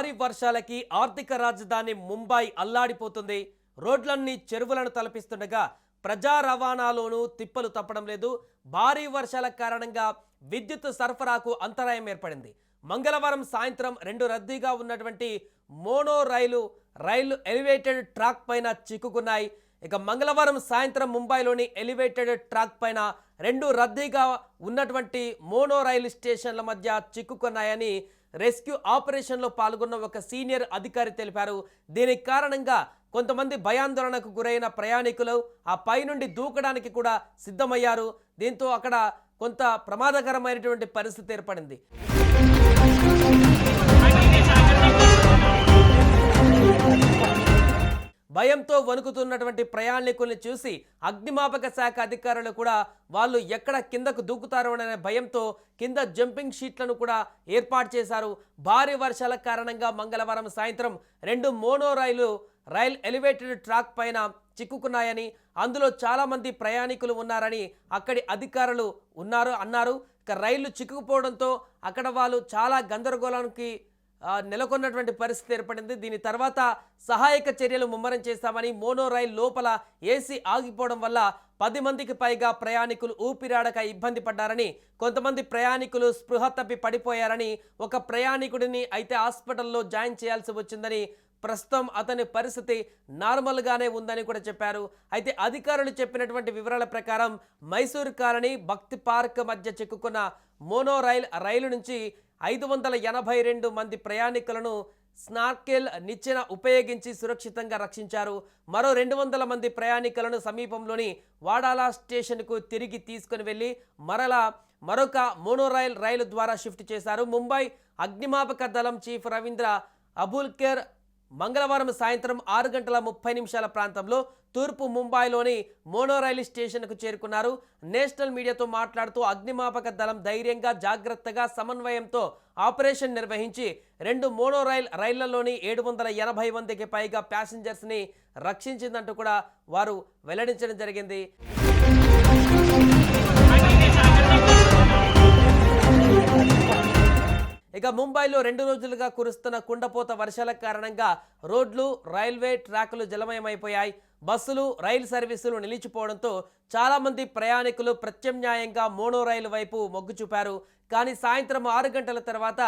భారీ వర్షాలకి ఆర్థిక రాజధాని ముంబై అల్లాడిపోతుంది. రోడ్లన్నీ చెరువులను తలపిస్తుండగా ప్రజా రవాణాలోనూ తిప్పలు తప్పడం లేదు. భారీ వర్షాల కారణంగా విద్యుత్ సరఫరాకు అంతరాయం ఏర్పడింది. మంగళవారం సాయంత్రం రెండు రద్దీగా ఉన్నటువంటి మోనో రైలు రైలు ఎలివేటెడ్ ట్రాక్ పైన చిక్కుకున్నాయి. ఇక మంగళవారం సాయంత్రం ముంబైలోని ఎలివేటెడ్ ట్రాక్ పైన రెండు రద్దీగా ఉన్నటువంటి మోనో రైలు స్టేషన్ల మధ్య చిక్కుకున్నాయని రెస్క్యూ ఆపరేషన్లో పాల్గొన్న ఒక సీనియర్ అధికారి తెలిపారు. దీనికి కారణంగా కొంతమంది భయాందోళనకు గురైన ప్రయాణికులు ఆ పైనుండి దూకడానికి కూడా సిద్ధమయ్యారు. దీంతో అక్కడ కొంత ప్రమాదకరమైనటువంటి పరిస్థితి ఏర్పడింది. భయంతో వణుకుతున్నటువంటి ప్రయాణికుల్ని చూసి అగ్నిమాపక శాఖ అధికారులు కూడా వాళ్ళు ఎక్కడ కిందకు దూకుతారో అనే భయంతో కింద జంపింగ్ షీట్లను కూడా ఏర్పాటు చేశారు. భారీ వర్షాల కారణంగా మంగళవారం సాయంత్రం రెండు mono rail rail elevated track పైన చిక్కుకున్నాయని అందులో చాలామంది ప్రయాణికులు ఉన్నారని అక్కడి అధికారులు ఉన్నారు అన్నారు. ఇక రైళ్ళు చిక్కుకుపోవడంతో అక్కడ వాళ్ళు చాలా గందరగోళానికి నెలకొన్నటువంటి పరిస్థితి ఏర్పడింది. దీని తర్వాత సహాయక చర్యలు ముమ్మరం చేస్తామని మోనో రైల్ లోపల ఏసీ ఆగిపోవడం వల్ల పది మందికి పైగా ప్రయాణికులు ఊపిరాడక ఇబ్బంది పడ్డారని కొంతమంది ప్రయాణికులు స్పృహ తప్పి పడిపోయారని ఒక ప్రయాణికుడిని అయితే హాస్పిటల్లో జాయిన్ చేయాల్సి వచ్చిందని ప్రస్తుతం అతని పరిస్థితి నార్మల్గానే ఉందని కూడా చెప్పారు. అయితే అధికారులు చెప్పినటువంటి వివరాల ప్రకారం మైసూరు కాలనీ భక్తి పార్క్ మధ్య చిక్కుకున్న మోనో రైల్ రైలు నుంచి ఐదు వందల ఎనభై రెండు మంది ప్రయాణికులను స్నార్కెల్ నిచ్చెన ఉపయోగించి సురక్షితంగా రక్షించారు. మరో రెండు వందల మంది ప్రయాణికులను సమీపంలోని వాడాలా స్టేషన్కు తిరిగి తీసుకుని వెళ్ళి మరలా మరొక మోనోరైల్ రైలు ద్వారా షిఫ్ట్ చేశారు. ముంబై అగ్నిమాపక దళం చీఫ్ రవీంద్ర అబుల్కేర్ మంగళవారం సాయంత్రం ఆరు గంటల ముప్పై నిమిషాల ప్రాంతంలో తూర్పు ముంబైలోని మోనో రైలు స్టేషన్కు చేరుకున్నారు. నేషనల్ మీడియాతో మాట్లాడుతూ అగ్నిమాపక దళం ధైర్యంగా జాగ్రత్తగా సమన్వయంతో ఆపరేషన్ నిర్వహించి రెండు మోనో రైల్ రైళ్ళలోని ఏడు వందల ఎనభై మందికి పైగా ప్యాసింజర్స్ని రక్షించిందంటూ కూడా వారు వెల్లడించడం జరిగింది. ఇక ముంబైలో రెండు రోజులుగా కురుస్తున్న కుండపోత వర్షాల కారణంగా రోడ్లు రైల్వే ట్రాకులు జలమయమైపోయాయి. బస్సులు రైలు సర్వీసులు నిలిచిపోవడంతో చాలామంది ప్రయాణికులు ప్రత్యామ్నాయంగా మోనో రైలు వైపు మొగ్గు చూపారు. కానీ సాయంత్రం ఆరు గంటల తర్వాత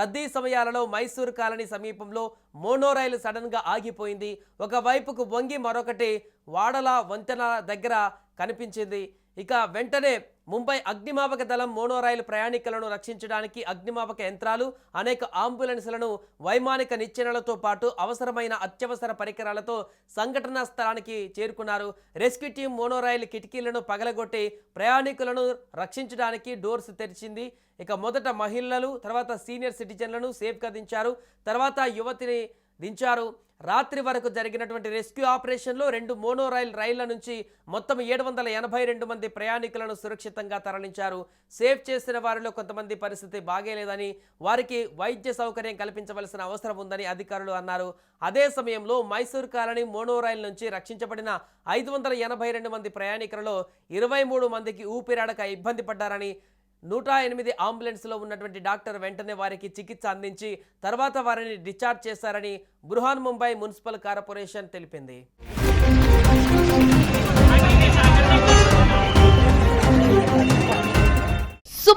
రద్దీ సమయాలలో మైసూరు కాలనీ సమీపంలో మోనో రైలు సడన్గా ఆగిపోయింది. ఒక వైపుకు వంగి మరొకటి వాడల వంతెన దగ్గర కనిపించింది. ఇక వెంటనే ముంబై అగ్నిమాపక దళం మోనోరైల్ ప్రయాణికులను రక్షించడానికి అగ్నిమాపక యంత్రాలు అనేక అంబులెన్స్లను వైమానిక నిచ్చెనలతో పాటు అవసరమైన అత్యవసర పరికరాలతో సంఘటనా స్థలానికి చేరుకున్నారు. రెస్క్యూ టీం మోనోరైల్ కిటికీలను పగలగొట్టి ప్రయాణికులను రక్షించడానికి డోర్స్ తెరిచింది. ఇక మొదట మహిళలు తర్వాత సీనియర్ సిటిజన్లను సేఫ్గా దించారు. తర్వాత యువతిని దించారు. రాత్రి వరకు జరిగినటువంటి రెస్క్యూ ఆపరేషన్లో రెండు మోనో రైల్ రైళ్ళ నుంచి మొత్తం ఏడు వందల ఎనభై రెండు మంది ప్రయాణికులను సురక్షితంగా తరలించారు. సేఫ్ చేసిన వారిలో కొంతమంది పరిస్థితి బాగేలేదని వారికి వైద్య సౌకర్యం కల్పించవలసిన అవసరం ఉందని అధికారులు అన్నారు. అదే సమయంలో మైసూర్ కాలనీ మోనో రైల్ నుంచి రక్షించబడిన ఐదు వందల ఎనభై రెండు మంది ప్రయాణికులలో ఇరవై మూడు మందికి ఊపిరాడక ఇబ్బంది పడ్డారని నూట ఎనిమిది అంబులెన్స్లో ఉన్నటువంటి డాక్టర్ వెంటనే వారికి చికిత్స అందించి తర్వాత వారిని డిశ్చార్జ్ చేశారని బృహాన్ ముంబై మున్సిపల్ కార్పొరేషన్ తెలిపింది.